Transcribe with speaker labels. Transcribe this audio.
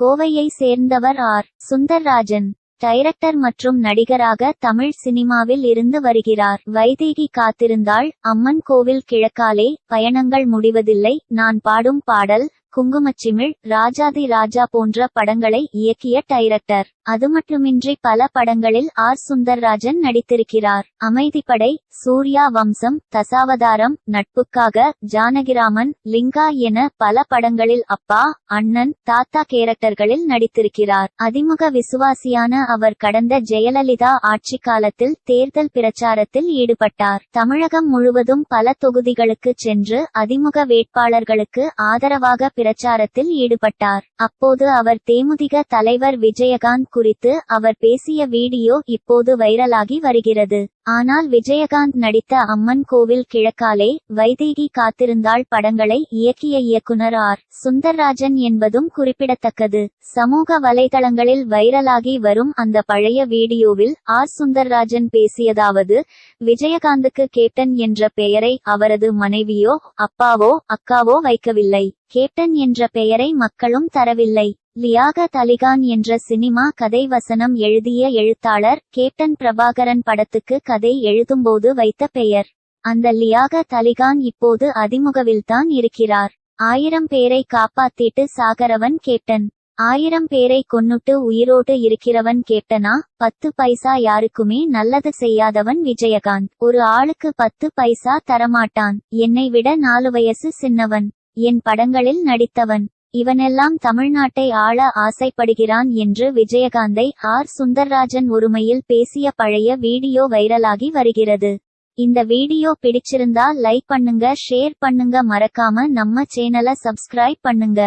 Speaker 1: கோவையை சேர்ந்தவர் R. Sundarrajan. Director மற்றும் நடிகராக தமிழ் சினிமாவில் இருந்து வருகிறார். வைதேகி காத்திருந்தாள். அம்மன் கோவில் கிழக்காலே பயணங்கள் முடிவதில்லை. நான் பாடும் பாடல் குங்குமச்சிமிழ் ராஜாதி ராஜா போன்ற படங்களை இயக்கிய டைரக்டர். அது மட்டுமின்றி பல படங்களில் ஆர். சுந்தர்ராஜன் நடித்திருக்கிறார். அமைதிப்படை சூர்யா வம்சம் தசாவதாரம் நட்புக்காக ஜானகிராமன் லிங்கா என பல படங்களில் அப்பா அண்ணன் தாத்தா கேரக்டர்களில் நடித்திருக்கிறார். அதிமுக விசுவாசியான அவர் கடந்த ஜெயலலிதா ஆட்சி காலத்தில் தேர்தல் பிரச்சாரத்தில் ஈடுபட்டார். தமிழகம் முழுவதும் பல தொகுதிகளுக்கு சென்று அதிமுக வேட்பாளர்களுக்கு ஆதரவாக பிரச்சாரத்தில் ஈடுபட்டார். அப்போது அவர் தேமுதிக தலைவர் விஜயகாந்த் குறித்து அவர் பேசிய வீடியோ இப்போது வைரலாகி வருகிறது. ஆனால் விஜயகாந்த் நடித்த அம்மன் கோவில் கிழக்காலே வைதேகி காத்திருந்தாள் படங்களை இயக்கிய இயக்குனர் ஆர். சுந்தர்ராஜன் என்பதும் குறிப்பிடத்தக்கது. சமூக வலைதளங்களில் வைரலாகி வரும் அந்த பழைய வீடியோவில் ஆர். சுந்தர்ராஜன் பேசியதாவது விஜயகாந்துக்கு கேப்டன் என்ற பெயரை அவரது மனைவியோ அப்பாவோ அக்காவோ வைக்கவில்லை. கேப்டன் என்ற பெயரை மக்களும் தரவில்லை. லியாகத் அலிகான் என்ற சினிமா கதை வசனம் எழுதிய எழுத்தாளர் கேப்டன் பிரபாகரன் படத்துக்கு கதை எழுதும்போது வைத்த பெயர். அந்த லியாகத் அலிகான் இப்போது அதிமுகவில்தான் இருக்கிறார். ஆயிரம் பேரை காப்பாத்திட்டு சாகரவன் கேப்டன். ஆயிரம் பேரை கொன்னுட்டு உயிரோடு இருக்கிறவன் கேப்டனா? பத்து பைசா யாருக்குமே நல்லது செய்யாதவன் விஜயகாந்த். ஒரு ஆளுக்கு பத்து பைசா தரமாட்டான். என்னை விட நாலு வயசு சின்னவன். என் படங்களில் நடித்தவன். இவனெல்லாம் தமிழ்நாட்டை ஆள ஆசைப்படுகிறான் என்று விஜயகாந்தை ஆர். சுந்தர்ராஜன் ஒருமையில் பேசிய பழைய வீடியோ வைரலாகி வருகிறது. இந்த வீடியோ பிடிச்சிருந்தா லைக் பண்ணுங்க ஷேர் பண்ணுங்க மறக்காம நம்ம சேனலை சப்ஸ்கிரைப் பண்ணுங்க.